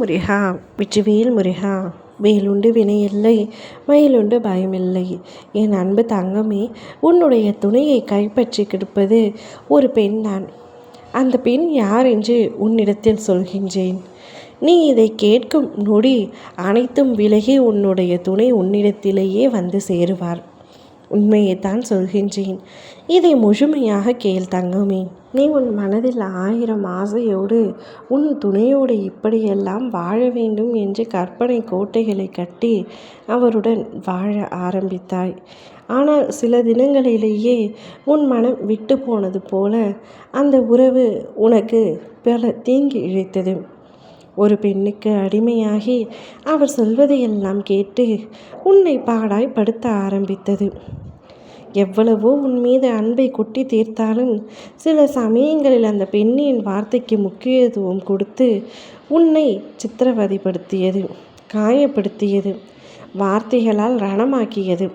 முருகா வெற்றிவேல் முருகா வேலுண்டு வினையில்லை மயிலுண்டு பயமில்லை. என் அன்பு தங்கமே உன்னுடைய துணையை கைப்பற்றி கிடப்பது ஒரு பெண்தான் அந்த பெண் யார் என்று உன்னிடத்தில் சொல்கின்றேன். நீ இதை கேட்கும் நொடி அனைத்தும் விலகி உன்னுடைய துணை உன்னிடத்திலேயே வந்து சேருவார். உண்மையைத்தான் சொல்கின்றேன். இதை முழுமையாக கேள் தங்கமே. நீ உன் மனதில் ஆயிரம் ஆசையோடு உன் துணையோடு இப்படியெல்லாம் வாழ வேண்டும் என்று கற்பனை கோட்டைகளை கட்டி அவருடன் வாழ ஆரம்பித்தாய். ஆனால் சில தினங்களிலேயே உன் மனம் விட்டு போனது போல அந்த உறவு உனக்கு பல தீங்கு இழைத்தது. ஒரு பெண்ணுக்கு அடிமையாகி அவர் சொல்வதையெல்லாம் கேட்டு உன்னை பாடாய் படுத்த ஆரம்பித்தது. எவ்வளவோ உன் மீது அன்பை கொட்டி தீர்த்தாலும் சில சமயங்களில் அந்த பெண்ணின் வார்த்தைக்கு முக்கியத்துவம் கொடுத்து உன்னை சித்திரவதைப்படுத்தியது காயப்படுத்தியது வார்த்தைகளால் ரணமாக்கியது.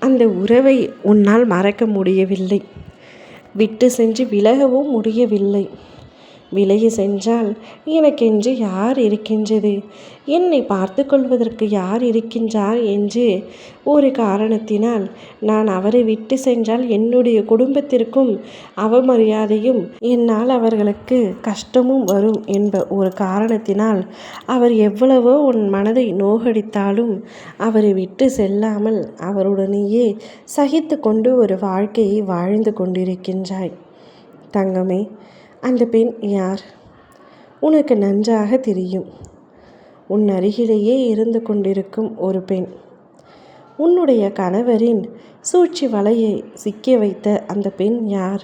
அந்த உறவை உன்னால் மறக்க முடியவில்லை. விட்டு சென்று விலகவும் முடியவில்லை. விலகி சென்றால் எனக்கென்று யார் இருக்கின்றது? என்னை பார்த்து கொள்வதற்கு யார் இருக்கின்றார்? என்று ஒரு காரணத்தினால் நான் அவரை விட்டு சென்றால் என்னுடைய குடும்பத்திற்கும் அவமரியாதையும் என்னால் அவர்களுக்கு கஷ்டமும் வரும் என்ப ஒரு காரணத்தினால் அவர் எவ்வளவோ உன் மனதை நோகடித்தாலும் அவரை விட்டு செல்லாமல் அவருடனேயே சகித்து கொண்டு ஒரு வாழ்க்கையை வாழ்ந்து கொண்டிருக்கின்றாய். தங்கமே அந்த பெண் யார்? உனக்கு நன்றாக தெரியும். உன் அருகிலேயே இருந்து கொண்டிருக்கும் ஒரு பெண். உன்னுடைய கணவரின் சூழ்ச்சி வலையை சிக்க வைத்த அந்த பெண் யார்?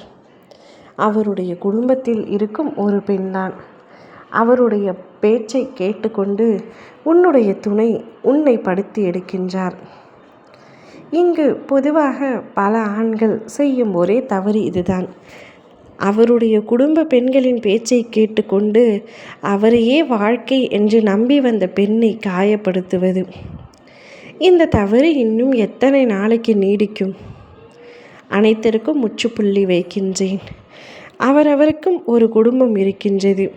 அவருடைய குடும்பத்தில் இருக்கும் ஒரு பெண்தான். அவருடைய பேச்சை கேட்டுக்கொண்டு உன்னுடைய துணை உன்னை படுத்தி எடுக்கின்றார். இங்கு பொதுவாக பல ஆண்கள் செய்யும் ஒரே தவறு இதுதான். அவருடைய குடும்ப பெண்களின் பேச்சை கேட்டுக்கொண்டு அவரையே வாழ்க்கை என்று நம்பி வந்த பெண்ணை காயப்படுத்துவது. இந்த தவறு இன்னும் எத்தனை நாளைக்கு நீடிக்கும்? அனைத்திற்கும் முற்றுப்புள்ளி வைக்கின்றேன். அவரவருக்கும் ஒரு குடும்பம் இருக்கின்றது.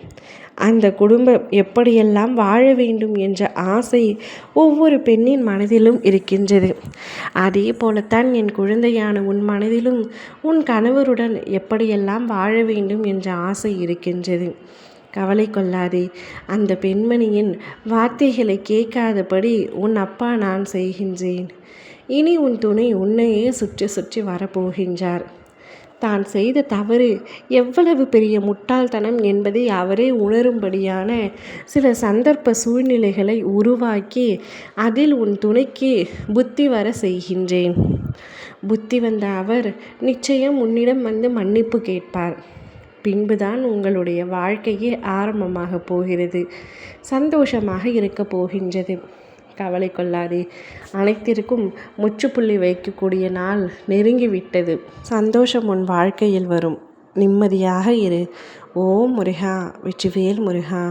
அந்த குடும்பம் எப்படியெல்லாம் வாழ வேண்டும் என்ற ஆசை ஒவ்வொரு பெண்ணின் மனதிலும் இருக்கின்றது. அதே போலத்தான் என் குழந்தையான உன் மனதிலும் உன் கணவருடன் எப்படியெல்லாம் வாழ வேண்டும் என்ற ஆசை இருக்கின்றது. கவலை கொள்ளாதே அந்த பெண்மணியின் வார்த்தைகளை கேட்காதபடி உன் அப்பா நான் செய்கின்றேன். இனி உன் துணை உன்னையே சுற்றி சுற்றி வரப்போகின்றார். தான் செய்த தவறு எவ்வளவு பெரிய முட்டாள்தனம் என்பதை அவரே உணரும்படியான சில சந்தர்ப்ப சூழ்நிலைகளை உருவாக்கி அதில் உன் துணைக்கு புத்தி வர செய்கின்றேன். புத்தி வந்த அவர் நிச்சயம் உன்னிடம் வந்து மன்னிப்பு கேட்பார். பின்புதான் உங்களுடைய வாழ்க்கையே ஆரம்பமாக போகிறது சந்தோஷமாக இருக்க போகின்றது. கவலை கொள்ளாதே. அனைத்திற்கும் முற்றுப்புள்ளி வைக்கக்கூடிய நாள் நெருங்கிவிட்டது. சந்தோஷம் உன் வாழ்க்கையில் வரும். நிம்மதியாக இரு. ஓம் முருகா வெற்றிவேல் முருகா.